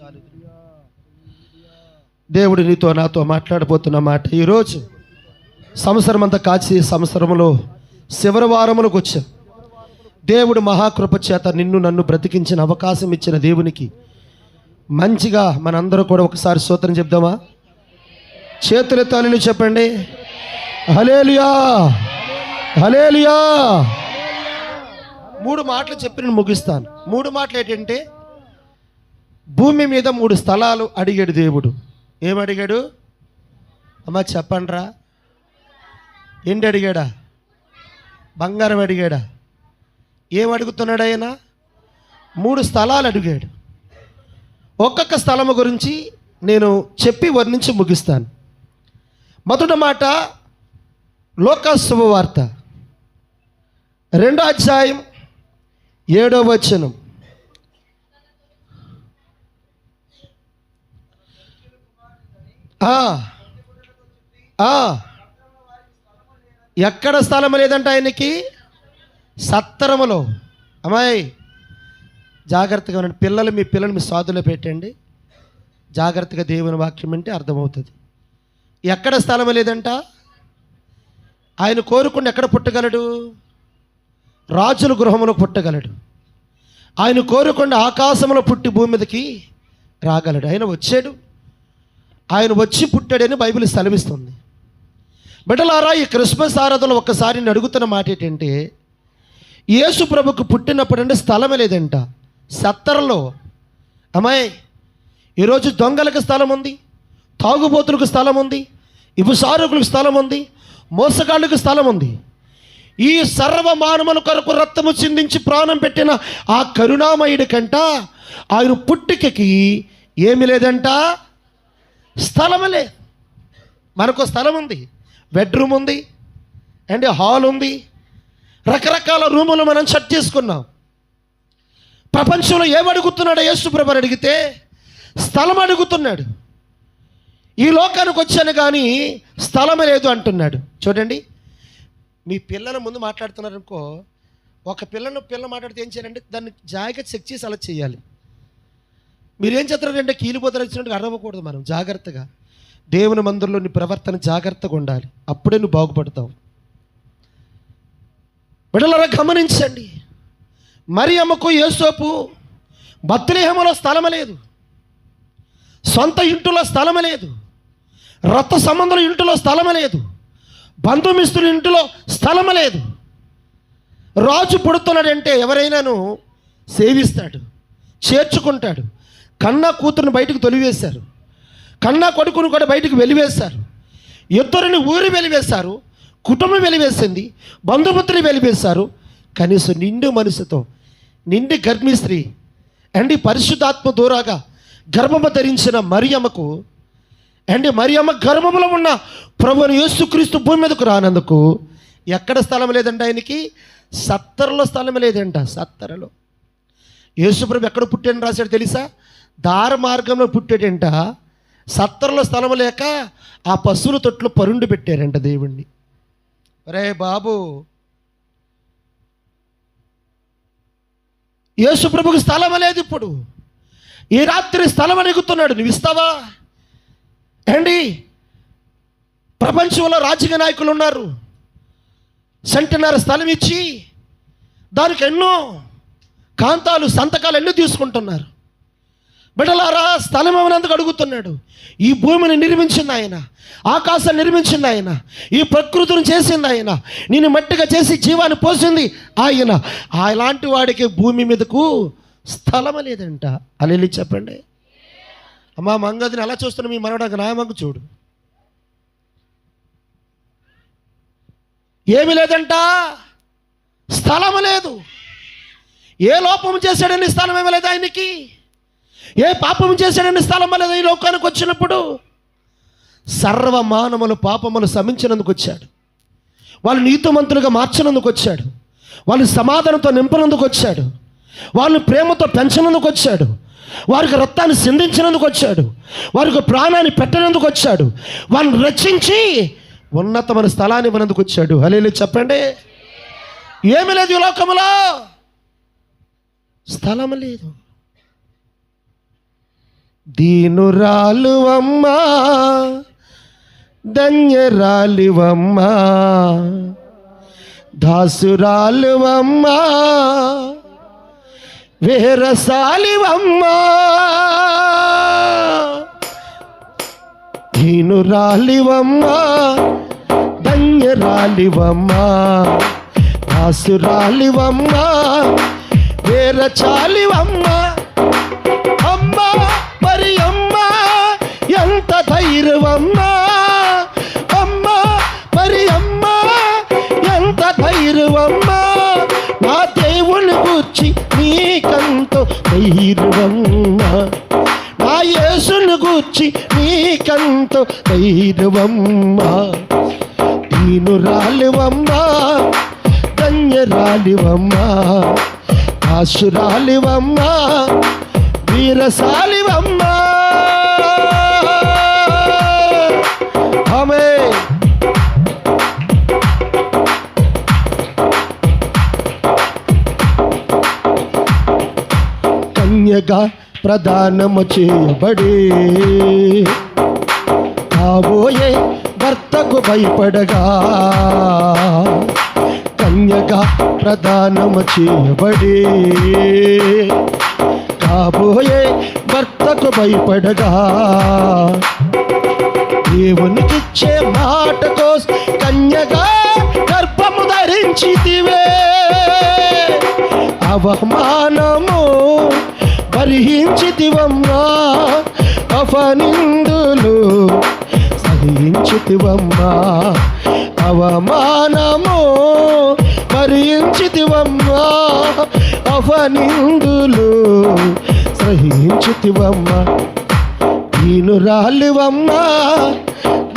చాలు దేవుడు నీతో నాతో మాట్లాడబోతున్న మాట ఈరోజు సంవత్సరం అంతా కాచి సంవత్సరంలో శివరి వారములకు వచ్చాం. దేవుడు మహాకృప చేత నిన్ను నన్ను బ్రతికించిన అవకాశం ఇచ్చిన దేవునికి మంచిగా మనందరూ కూడా ఒకసారి సూత్రం చెప్దామా? చేతులెత్తాలని చెప్పండి. హలేలుయా హలేలుయా మూడు మాటలు చెప్పి నేను ముగిస్తాను. మూడు మాటలు ఏంటంటే భూమి మీద మూడు స్థలాలు అడిగాడు దేవుడు. ఏమడిగాడు? అడిగాడు అమ్మ చెప్పండ్రా. ఏంటి అడిగాడా? బంగారం అడిగాడా? ఏం అడుగుతున్నాడు ఆయన? మూడు స్థలాలు అడిగాడు. ఒక్కొక్క స్థలము గురించి నేను చెప్పి వర్ణించి ముగిస్తాను. మొదటి మాట లోక శుభవార్త రెండో అధ్యాయం ఏడో వచనం ఆ, ఆ. ఎక్కడ స్థలం లేదంట ఆయనకి? సత్తరములో అమ్మాయి జాగ్రత్తగా ఉండండి. పిల్లలు మీ పిల్లలు మీ సాధులో పెట్టండి. జాగ్రత్తగా దేవుని వాక్యం అంటే అర్థమవుతుంది. ఎక్కడ స్థలం లేదంట? ఆయన కోరుకుని ఎక్కడ పుట్టగలడు? రాజుల గృహములో పుట్టగలడు. ఆయన కోరుకుండా ఆకాశంలో పుట్టి భూమి మీదకి రాగలడు. ఆయన వచ్చాడు. ఆయన వచ్చి పుట్టాడని బైబిల్ స్థలమిస్తుంది బిడ్డలారా ఈ క్రిస్మస్ ఆరాధనలో ఒక్కసారి నేను అడుగుతున్న మాట ఏంటంటే యేసు ప్రభుకు పుట్టినప్పుడంటే స్థలమే లేదంట. సత్తరలో అమ్మాయి ఈరోజు దొంగలకు స్థలం ఉంది తాగుబోతులకు స్థలం ఉంది ఇపుసారుకులకు స్థలం ఉంది మోసగాళ్ళకు స్థలం ఉంది. ఈ సర్వ మానవుల కొరకు రక్తము చిందించి ప్రాణం పెట్టిన ఆ కరుణామయుడి కంట ఆయన పుట్టికకి ఏమి లేదంట. స్థలమలే లేదు. మనకు స్థలం ఉంది బెడ్రూమ్ ఉంది అండ్ హాల్ ఉంది. రకరకాల రూములు మనం సెట్ చేసుకున్నాం. ప్రపంచంలో ఏమడుగుతున్నాడు అడుగుతున్నాడు యేసు అడిగితే స్థలం అడుగుతున్నాడు. ఈ లోకానికి వచ్చాను కానీ స్థలమే లేదు అంటున్నాడు. చూడండి మీ పిల్లల ముందు మాట్లాడుతున్నారనుకో ఒక పిల్లను పిల్ల మాట్లాడితే ఏం చేయాలంటే దాన్ని జాగ్రత్త చెక్ చేసి అలా చేయాలి. మీరేం చేస్తారంటే కీలిపోతారు వచ్చినట్టు అడవకూడదు మనం. జాగ్రత్తగా. దేవుని మందిరంలో నీ ప్రవర్తన జాగ్రత్తగా ఉండాలి. అప్పుడే నువ్వు బాగుపడతావు. బిడలరా గమనించండి. మరి అమ్మకు ఏసోపు బత్లేహములో స్థలం లేదు. సొంత ఇంటిలో స్థలం లేదు. రక్త సంబంధుల ఇంటిలో స్థలం లేదు. బంధుమిస్తుల ఇంటిలో స్థలం లేదు. రాజు పుడుతున్నాడంటే ఎవరైనాను సేవిస్తాడు చేర్చుకుంటాడు. కన్నా కూతురుని బయటకు తొలివేశారు. కన్నా కొడుకును కూడా బయటకు వెలివేశారు. ఇద్దరిని ఊరి వెలివేశారు. కుటుంబం వెలివేసింది. బంధుమిత్రులు వెలివేశారు. కనీసం నిండు మనసుతో నిండి గర్భిణీ స్త్రీ అండి పరిశుద్ధాత్మ దూరాగా గర్భము ధరించిన మరియమ్మకు అండి మరియమ్మ గర్భములో ఉన్న ప్రభుని యేసుక్రీస్తు భూమి మీదకు రానందుకు ఎక్కడ స్థలం లేదంట ఆయనకి? సత్తరలో స్థలం లేదంట సత్తరలో. యేసుప్రభు ఎక్కడ పుట్టాను రాశాడు తెలుసా? దార మార్గంలో పుట్టాడంట సత్తరుల స్థలం లేక ఆ పశువుల తొట్లు పరుండు పెట్టారంట దేవుణ్ణి. రే బాబు. యేసుప్రభుకి స్థలం లేదు ఇప్పుడు. ఈ రాత్రి స్థలం అడుగుతున్నాడు నువ్వు ఇస్తావా? ఏండి ప్రపంచంలో రాజకీయ నాయకులు ఉన్నారు. సెంటున్నర స్థలం ఇచ్చి దానికి ఎన్నో కాంతాలు సంతకాలు ఎన్నో తీసుకుంటున్నారు. బిడలారా స్థలం ఏమన్నందుకు అడుగుతున్నాడు? ఈ భూమిని నిర్మించింది ఆయన ఆకాశాన్ని నిర్మించింది ఆయన ఈ ప్రకృతిని చేసింది ఆయన నేను మట్టిగా చేసి జీవాన్ని పోసింది ఆయన. అలాంటి వాడికి భూమి మీదకు స్థలం లేదంట. అల్లెళ్ళి చెప్పండి. అమ్మా మంగదిని అలా చూస్తున్నా మీ మనవడానికి నాయమంగు చూడు. ఏమి లేదంట. స్థలం లేదు. ఏ లోపం చేశాడని స్థలం ఏమి లేదు ఆయనకి. ఏ పాపం చేశాడని స్థలం అనేది ఈ లోకానికి వచ్చినప్పుడు? సర్వ మానవులు పాపములు శమించినందుకు వచ్చాడు. వాళ్ళు నీతిమంతులుగా మార్చినందుకు వచ్చాడు. వాళ్ళు సమాధానంతో నింపినందుకు వచ్చాడు. వాళ్ళు ప్రేమతో పెంచినందుకు వచ్చాడు. వారికి రక్తాన్ని సిందించినందుకు వచ్చాడు. వారికి ప్రాణాన్ని పెట్టినందుకు వచ్చాడు. వాళ్ళని రక్షించి ఉన్నతమైన స్థలాన్ని ఇవ్వనందుకు వచ్చాడు. హలేలు చెప్పండి. ఏమి లేదు ఈ లోకములో. స్థలం లేదు. దీనురాలువమ్మా ధన్యరాలివమ్మా దాసురాలువమ్మా వేరసాలివమ్మా. దీనురాలివమ్మా ధన్యరాలివమ్మా దాసురాలివమ్మా వేరచాలివమ్మా. ఎంత అమ్మ మరి అమ్మ ఎంత ధైర్యమమ్మా నా దేవుని గుర్చి నీకంతో ధైర్యమమ్మా నా యేసుని గూర్చి నీకంతో ధైర్యమమ్మా నేను రాలివమ్మా ధన్యరాలివమ్మా ఆశురాలివమ్మా వీరసాలివమ్మా. ఆమె కన్యగా ప్రదానము చేయబడి కాబోయే భర్తకు భయపడగా కన్యగా ప్రదానము చేయబడి కాబోయే భర్తకు భయపడగా దేవునికిచ్చే మాట కోసం కన్యగా గర్భము ధరించితివే. అవమానము భరించితివమ్మా అపనిందులు సహించితివమ్మా అవమానము భరించితివమ్మా అపనిందులు సహించితివమ్మా నేను రాలివమ్మా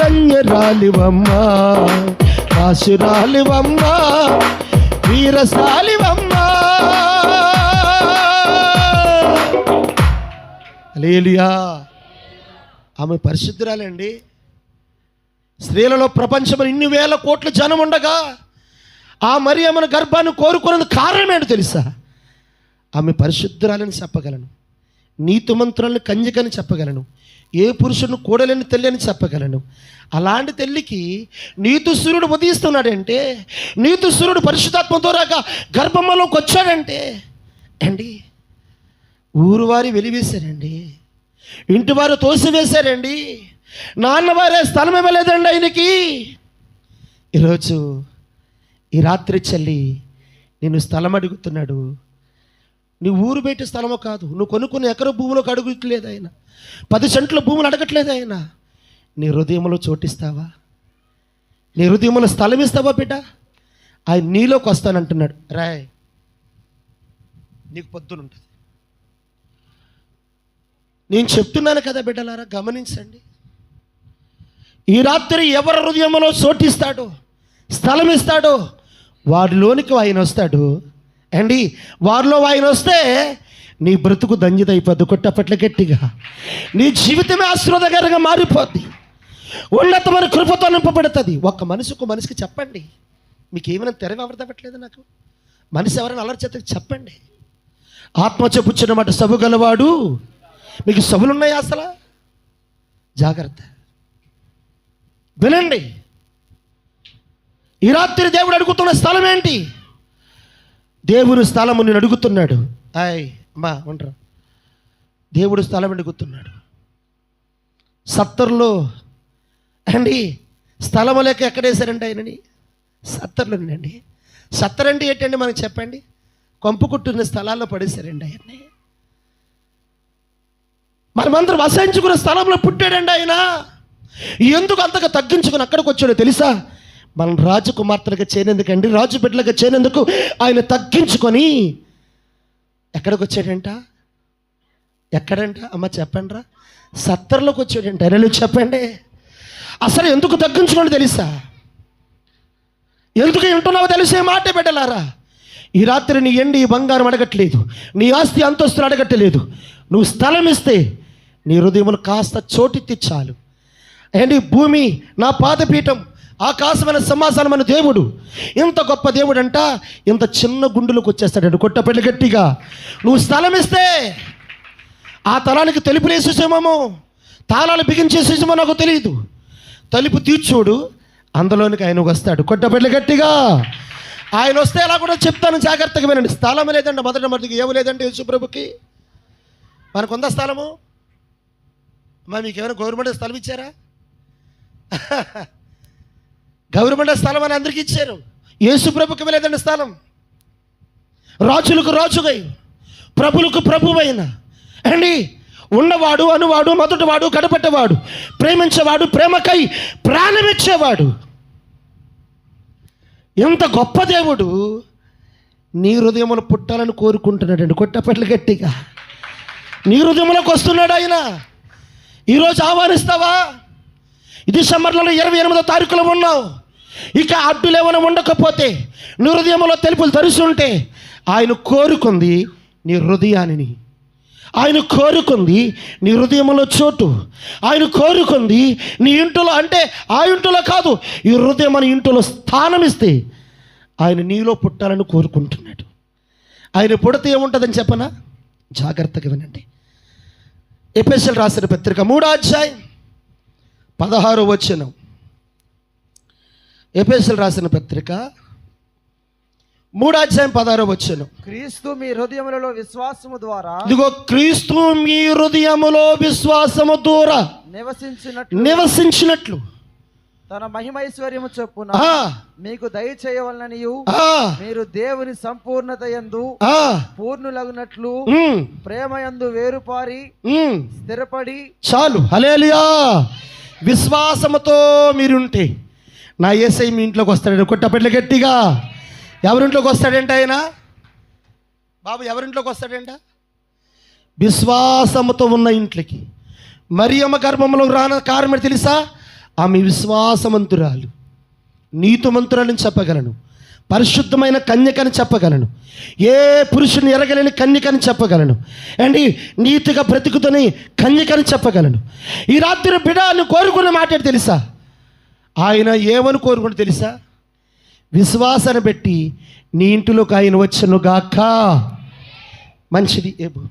ధన్య రాలివమ్మా కాసు రాలివమ్మా వీరసాలివమ్మా లేలియా ఆమె పరిశుద్ధురాలండి. స్త్రీలలో ప్రపంచంలో ఇన్ని వేల కోట్ల జనం ఉండగా ఆ మరి ఆమెను గర్భాన్ని కోరుకున్నందుకు కారణం ఏంటో తెలుసా? ఆమె పరిశుద్ధురాలని చెప్పగలను. నీతిమంతురాలను కంజికని చెప్పగలను. ఏ పురుషుడు కూడలేని తల్లి అని చెప్పగలను. అలాంటి తల్లికి నీతు సూర్యుడు ఉదయిస్తున్నాడంటే నీతు సూర్యుడు పరిశుద్ధాత్మతో రాక గర్భంలోకి వచ్చాడంటే అండి ఊరువారి వెలివేశారండి. ఇంటివారు తోసివేశారండి. నాన్నవారే స్థలం ఇవ్వలేదండి ఆయనకి. ఈరోజు ఈ రాత్రి చల్లి నేను స్థలం అడుగుతున్నాడు. నీ ఊరు పెట్టి స్థలమో కాదు. నువ్వు కొనుక్కున్న ఎకర భూమిలోకి అడుగుట్లేదు ఆయన. పది సెంట్ల భూములు అడగట్లేదు ఆయన. నీ హృదయంలో చోటిస్తావా? నీ హృదయంలో స్థలం ఇస్తావా బిడ్డ? ఆయన నీలోకి వస్తానంటున్నాడు. రాయ్ నీకు పొద్దునుంటుంది నేను చెప్తున్నాను కదా బిడ్డలారా గమనించండి. ఈ రాత్రి ఎవరి హృదయంలో చోటిస్తాడో స్థలం ఇస్తాడో వారిలోనికి ఆయన వస్తాడు. ఏండి వారిలో ఆయన వస్తే నీ బ్రతుకు దంజిదైపోద్ది కొట్టపట్ల గట్టిగా. నీ జీవితమే ఆశీర్వాదకరంగా మారిపోద్ది. ఉన్నతమైన కృపతో నింపబడుతుంది. ఒక్క మనసుకు మనిషికి చెప్పండి. మీకు ఏమైనా తెరవి ఎవరు నాకు? మనిషి ఎవరైనా అలరి చేత చెప్పండి. ఆత్మ చెప్పుచ్చినమాట సబు గలవాడు. మీకు సభలున్నాయి అసలు? జాగ్రత్త. వినండి. ఈ రాత్రి దేవుడు అడుగుతున్న స్థలం ఏంటి? దేవుని స్థలము నేను అడుగుతున్నాడు. ఆయ్ అమ్మా ఉండరా. దేవుడు స్థలం అడుగుతున్నాడు. సత్తర్లో అండి స్థలము లేక ఎక్కడేశారండి ఆయనని? సత్తర్లోనండి సత్తర్ అంటే ఏంటండి మనకు చెప్పండి? కొంపు కుట్టున్న స్థలాల్లో పడేశారండి ఆయన్ని. మనమందరం అసహించుకున్న స్థలంలో పుట్టాడండి ఆయన. ఎందుకు అంతగా తగ్గించుకుని అక్కడికి వచ్చాడో తెలుసా? మనం రాజకుమార్తెలుగా చేయనందుకండి రాజు బిడ్డలకు చేరేందుకు ఆయన తగ్గించుకొని ఎక్కడికి వచ్చాడంట? ఎక్కడంట? అమ్మ చెప్పండి రా సత్తర్లోకి వచ్చాడంట నేను చెప్పండి. అసలు ఎందుకు తగ్గించుకోండి తెలుసా? ఎందుకు వింటున్నావో తెలిసే మాట బిడ్డలారా. ఈ రాత్రి నీ ఎండి ఈ బంగారం అడగట్లేదు. నీ ఆస్తి అంతస్తులు అడగట్లేదు. నువ్వు స్థలం ఇస్తే నీ హృదయములు కాస్త చోటెత్తి చాలు. ఏంటి భూమి నా పాదపీఠం ఆకాశమైన సింహాసనమైన దేవుడు. ఇంత గొప్ప దేవుడు అంట ఇంత చిన్న గుండెలకు వచ్చేస్తాడు కొట్టపల్లి గట్టిగా. నువ్వు స్థలం ఇస్తే ఆ తలానికి తలుపులు వేసేసేమో తాళాలు బిగించేసేసేమో నాకు తెలియదు తలుపు తీర్చోడు అందులోనికి ఆయన వస్తాడు. కొట్టబెట్ల గట్టిగా. ఆయన వస్తే ఎలా కూడా చెప్తాను జాగ్రత్తగా వినండి. స్థలం లేదండి మొదటి మొదటికి ఏమి లేదండి యేసుప్రభుకి మనకు ఉందా స్థలము? మా మీకు ఏమైనా గవర్నమెంట్ స్థలం ఇచ్చారా? గౌరవమైన స్థలం అని అందరికీ ఇచ్చారు. యేసుప్రభుకి లేదండి స్థలం. రాజులకు రాజుగై ప్రభులకు ప్రభువైన. అండి ఉన్నవాడు అనువాడు మొదటివాడు కడపట్టవాడు ప్రేమించేవాడు ప్రేమకై ప్రాణమిచ్చేవాడు ఎంత గొప్ప దేవుడు. నీ హృదయములు పుట్టాలని కోరుకుంటున్నాడండి కొట్టపట్లు గట్టిగా. నీ హృదయంలోకి వస్తున్నాడు ఆయన. ఈరోజు ఆహ్వానిస్తావా? ఇది సమ్మర్లలో ఇరవై ఎనిమిదో తారీఖులో ఉన్నావు. ఇక అడ్డులు ఏమైనా ఉండకపోతే నీ హృదయంలో తెలుపులు తరుస్తుంటే ఆయన కోరుకుంది నీ హృదయాన్ని. ఆయన కోరుకుంది నీ హృదయంలో చోటు. ఆయన కోరుకుంది నీ ఇంటిలో అంటే ఆ ఇంటిలో కాదు ఈ హృదయం మన ఇంటిలో స్థానం ఇస్తే ఆయన నీలో పుట్టాలని కోరుకుంటున్నాడు. ఆయన పుడితే ఏముంటుందని చెప్పనా? జాగ్రత్తగా వినండి. ఎపిఎస్ఎల్ రాసిన పత్రిక మూడో అధ్యాయం. పదహారు వచనం. ఎపిఎస్ఎల్ రాసిన పత్రిక మూడో అధ్యాయం పదహారు వచనం. క్రీస్తు మీ హృదయములలో విశ్వాసము ద్వారా ఇదిగో క్రీస్తు మీ హృదయములో విశ్వాసము దూర నివసించినట్లు నివసించినట్లు. తన మహిమైశ్వర్యము చొప్పున మీకు దయచేయవలననియు ఆ, మీరు దేవుని సంపూర్ణత ఆ, పూర్ణులగునట్లు ఉమ్, ప్రేమయందు వేరుపారి. స్థిరపడి చాలు. హలేలియా విశ్వాసముతో మీరుంటే నా ఏసై మీ ఇంట్లోకి వస్తాడు కొట్టపెట్ల గట్టిగా. ఎవరింట్లోకి వస్తాడంట ఆయన? బాబు ఎవరింట్లోకి వస్తాడంట? విశ్వాసముతో ఉన్న ఇంట్లోకి. మరియమ్మ గర్భంలో రాన కారణం తెలుసా? ఆమె విశ్వాసమంతురాలు. నీతిమంతురాలని చెప్పగలను. పరిశుద్ధమైన కన్యకని చెప్పగలను. ఏ పురుషుని ఎరగలేని కన్యకని చెప్పగలను. అండి నీతిగా బ్రతుకుతని కన్యకని చెప్పగలను. ఈ రాత్రి బిడాన్ని కోరుకున్న మాట తెలుసా? ఆయన ఏమని కోరుకుని తెలుసా? విశ్వాసాన్ని పెట్టి నీ ఇంటిలోకి ఆయన వచ్చను గాక మంచిది ఏబు.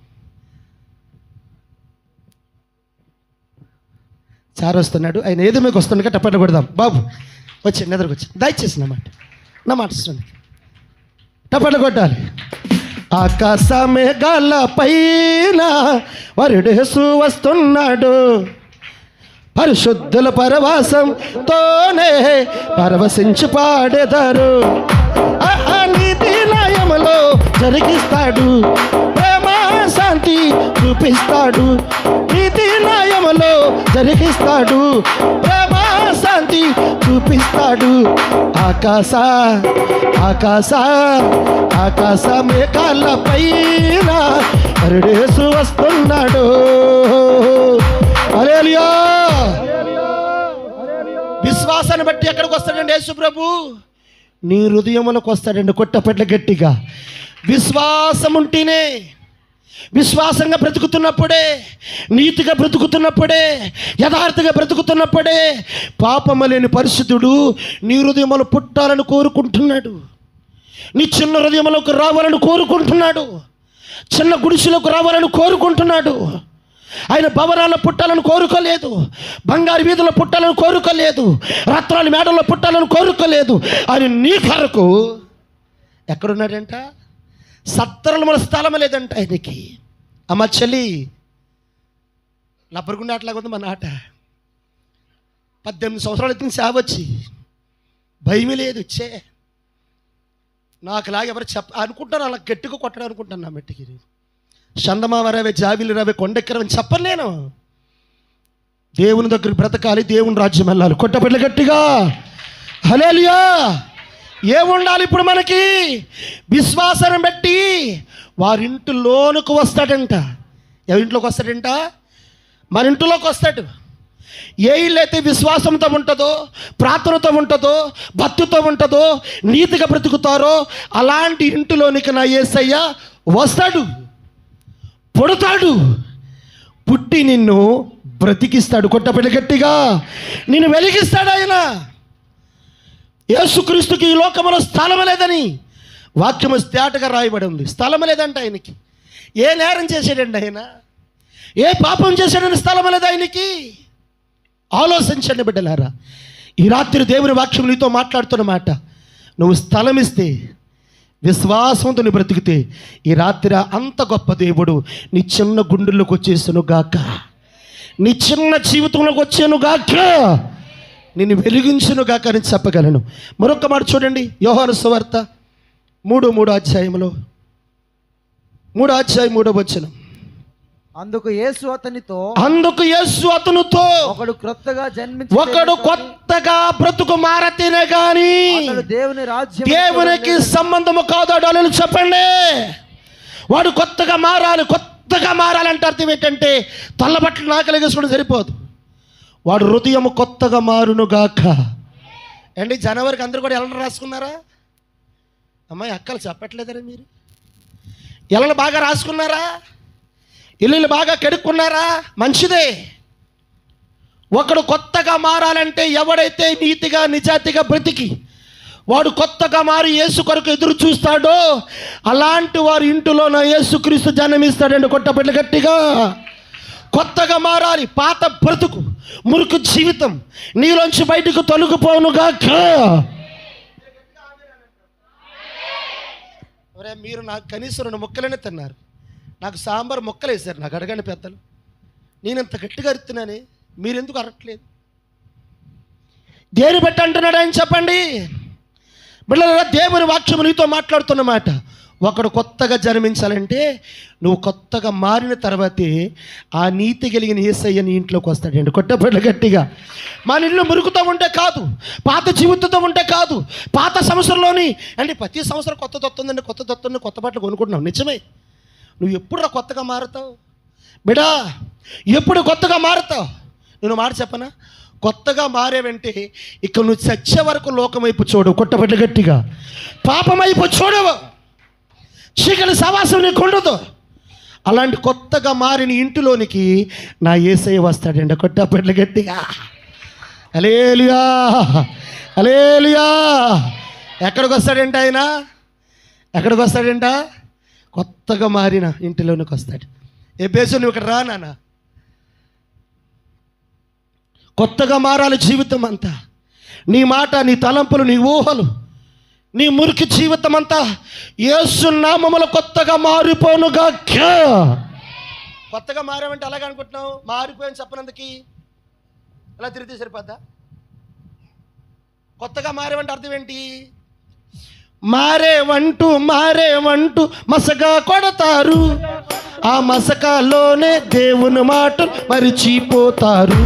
సార్ వస్తున్నాడు ఆయన ఏదో మీకు వస్తుండగా టప్పట కొడదాం. బాబు వచ్చి నిద్రకు వచ్చి దయచేసి మాట నా మాట టపట కొట్టాలి. ఆకాశ మేఘాల పైన వరుడేసు వస్తున్నాడు. పరిశుద్ధుల పరవాసంతోనే పరవశించి పాడేదారు. నీతి నయములో జరిగిస్తాడు. ప్రేమ శాంతి చూపిస్తాడు. నీతి నయములో జరిగిస్తాడు. ప్రేమ శాంతి చూపిస్తాడు. ఆకాశ ఆకాశ ఆకాశ మేఘాల పైన అరుడేసు వస్తున్నాడు. హల్లెలూయా! విశ్వాసాన్ని బట్టి ఎక్కడికి వస్తాడండి యేసు ప్రభు? నీ హృదయములకు వస్తాడండి కొట్టపెట్ల గట్టిగా. విశ్వాసం ఉంటేనే విశ్వాసంగా బ్రతుకుతున్నప్పుడే నీతిగా బ్రతుకుతున్నప్పుడే యథార్థంగా బ్రతుకుతున్నప్పుడే పాపము లేని పరిశుద్ధుడు నీ హృదయములు పుట్టాలని కోరుకుంటున్నాడు. నీ చిన్న హృదయములకు రావాలని కోరుకుంటున్నాడు. చిన్న గుడిసెలకు రావాలని కోరుకుంటున్నాడు. ఆయన భవనాల్లో పుట్టాలని కోరుకోలేదు. బంగారు వీధుల్లో పుట్టాలని కోరుకోలేదు. రత్నాలు మేడల్లో పుట్టాలని కోరుకోలేదు. ఆయన నీ కొరకు ఎక్కడున్నాడంట? సత్తరలు మన స్థలం లేదంట ఆయనకి. అమ్మ చెల్లి లబ్బరుగుండే అట్లాగా ఉంది మన ఆట. పద్దెనిమిది సంవత్సరాలు ఎత్తిన సేవచ్చి భయమే లేదు చే నాకులాగా ఎవరు చెప్ప అనుకుంటాను అలా గట్టిగా కొట్టడం అనుకుంటాను నా మెట్టికి. చందమామ రవే జాబిలి రవే కొండెక్కరవని చెప్పలేను దేవుని దగ్గర బ్రతకాలి దేవుని రాజ్యం వెళ్ళాలి. కొట్టబిడ్డ గట్టిగా. హలేలియా ఏముండాలి ఇప్పుడు మనకి? విశ్వాసం బట్టి వారింటిలోనికి వస్తాడంట. ఎవరింట్లోకి వస్తాడంట? మన ఇంటిలోకి వస్తాడు. ఏ ఇల్లు అయితే విశ్వాసంతో ఉంటుందో ప్రార్థనతో ఉంటుందో భక్తితో ఉంటుందో నీతిగా బ్రతుకుతారో అలాంటి ఇంటిలోనికి నా ఏసయ్య వస్తాడు. పుడతాడు. పుట్టి నిన్ను బ్రతికిస్తాడు. కొట్టపడి గట్టిగా. నిన్ను వెలిగిస్తాడు ఆయన. యేసుక్రీస్తుకి ఈ లోకంలో స్థలం లేదని వాక్యము తేటగా రాయబడి ఉంది. స్థలం లేదంట ఆయనకి. ఏ నేరం చేసాడండి ఆయన? ఏ పాపం చేశాడని స్థలం లేదు ఆయనకి? ఆలోచించండి బిడ్డలారా. ఈ రాత్రి దేవుని వాక్యం నీతో మాట్లాడుతున్నమాట నువ్వు స్థలం ఇస్తే విశ్వాసంతో నువ్వు బ్రతికితే ఈ రాత్రి అంత గొప్ప దేవుడు నీ చిన్న గుండెల్లోకి వచ్చేసాను గాక నీ చిన్న జీవితంలోకి వచ్చాను గాక నిన్ను వెలిగించును గాక అని చెప్పగలను. మరొక మాట చూడండి యోహాను సువార్త మూడు మూడు అధ్యాయంలో మూడు అధ్యాయం మూడో వచ్చిన అందుకు యేసు అతనితో అందుకు యేసు అతనుతో ఒకడు క్రొత్తగా జన్మించి ఒకడు కొత్తగా బ్రతుకు మారతేనే గాని దేవుని రాజ్యం దేవునికి సంబంధము కాదు అని చెప్పండి. వాడు కొత్తగా మారాలి కొత్తగా మారాలంటే అర్థం ఏంటంటే తల్లబట్టలు నాకలిగేసుకోవడం సరిపోదు. వాడు హృదయం కొత్తగా మారునుగాక అండి జనవరికి అందరూ కూడా ఎలా రాసుకున్నారా? అమ్మాయి అక్కలు చెప్పట్లేదరా మీరు. ఎలలు బాగా రాసుకున్నారా? ఇల్లులు బాగా కెడుక్కున్నారా? మంచిదే. ఒకడు కొత్తగా మారాలంటే ఎవడైతే నీతిగా నిజాతిగా బ్రతికి వాడు కొత్తగా మారి యేసు కొరకు ఎదురు చూస్తాడో అలాంటి వారి ఇంటిలో నా యేసుక్రీస్తు జన్మిస్తాడండి కొట్టబిడ్డ గట్టిగా. కొత్తగా మారాలి పాత బ్రతుకు. మురుకు జీవితం నీలోంచి బయటకు తొలగిపోనుగాక. ఒరే మీరు నాకు కనీసం రెండు ముక్కలనే తిన్నారు. నాకు సాంబార్ ముక్కలు వేశారు నాకు అడగండి పెద్దలు. నేను ఇంత గట్టిగా అరుతున్నానే మీరెందుకు అరట్లేదు? దేని బట్టి అంటున్నాడు ఆయన చెప్పండి? బిడ్డల దేవుని వాక్యం నీతో మాట్లాడుతున్నమాట ఒకడు కొత్తగా జన్మించాలంటే నువ్వు కొత్తగా మారిన తర్వాతే ఆ నీతి కలిగిన ఏసయ్య నీ ఇంట్లోకి వస్తాడండి. కొట్టబడ్డ గట్టిగా. మన ఇల్లు మురుగుతూ ఉంటే కాదు పాత జీవితంతో ఉంటే కాదు పాత సంవత్సరంలోని అంటే ప్రతి సంవత్సరం కొత్త దొత్తుందండి కొత్త దొత్తుంది కొత్త బట్టలు కొనుక్కుంటున్నావు. నిజమే. నువ్వు ఎప్పుడు కొత్తగా మారుతావు? బిడా ఎప్పుడు కొత్తగా మారుతావు? నేను మాట చెప్పనా? కొత్తగా మారేవంటే ఇక నువ్వు చచ్చే వరకు లోకమైపు చూడవు. కొట్టబడ్డ గట్టిగా. పాపం చూడవు. చీకటి సవాసం నీకు ఉండదు. అలాంటి కొత్తగా మారిన ఇంటిలోనికి నా ఏసై వస్తాడండి కొట్టబడ్డ గట్టిగా. అలేలియా అలేలియా ఎక్కడికి వస్తాడంట ఆయన? ఎక్కడికి వస్తాడంట? కొత్తగా మారిన ఇంటిలోనికి వస్తాడు. ఏ బేసు నువ్వు ఇక్కడ రా నాన్న. కొత్తగా మారాలి జీవితం అంతా. నీ మాట నీ తలంపులు నీ ఊహలు నీ మురికి జీవితం అంతా ఏసునామములు కొత్తగా మారిపోనుగా కొత్తగా మారామంటే అలాగే అనుకుంటున్నావు? మారిపోయాను చెప్పనందుకి. ఎలా తిరిగితే సరిపోద్దా? కొత్తగా మారేవంటే అర్థం ఏంటి? మారేవంటూ మారేవంటూ మసగా కొడతారు. ఆ మసకాలోనే దేవుని మాటలు మరిచిపోతారు.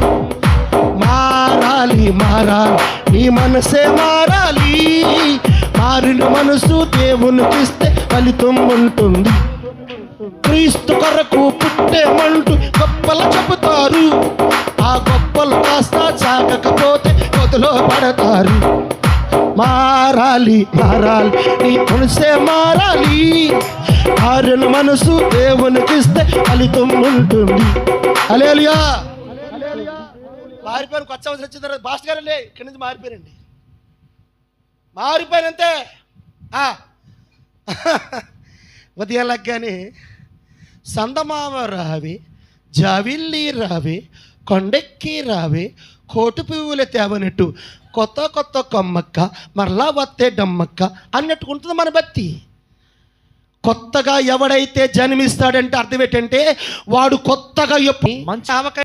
మారాలి మారాలి నీ మనసే మారాలి. మారిన మనసు దేవునికిస్తే ఫలితం ఉంటుంది. క్రీస్తు కొరకు పుట్టేమంటూ గొప్పలు చెబుతారు. ఆ గొప్పలు కాస్త చాకకపోతే కొద్దిలో పడతారు. మారాలి మారాలి నీ మనసే మారాలి. మారిన మనసు దేవునికిస్తే ఫలితం ఉంటుంది. అలేలియా మారిపోయిన కొత్త సంవత్సరం వచ్చిన తర్వాత భాస్కర్ గారు ఇక్కడి నుంచి మారిపోయారండి. మారిపోయినంతే ఆ. ఉదయం లగ్గానే సందమామ రావి జావిల్లి రావి కొండెక్కి రావి కోటు పువ్వుల తేవనట్టు కొత్త కొత్త కొమ్మక్క మరలా వత్తే డమ్మక్క అన్నట్టు ఉంటుంది మన బత్తి కొత్తగా ఎవడైతే జన్మిస్తాడంటే అర్థం ఏంటంటే వాడు కొత్తగా ఎప్పుడు మంచి ఆవకాయ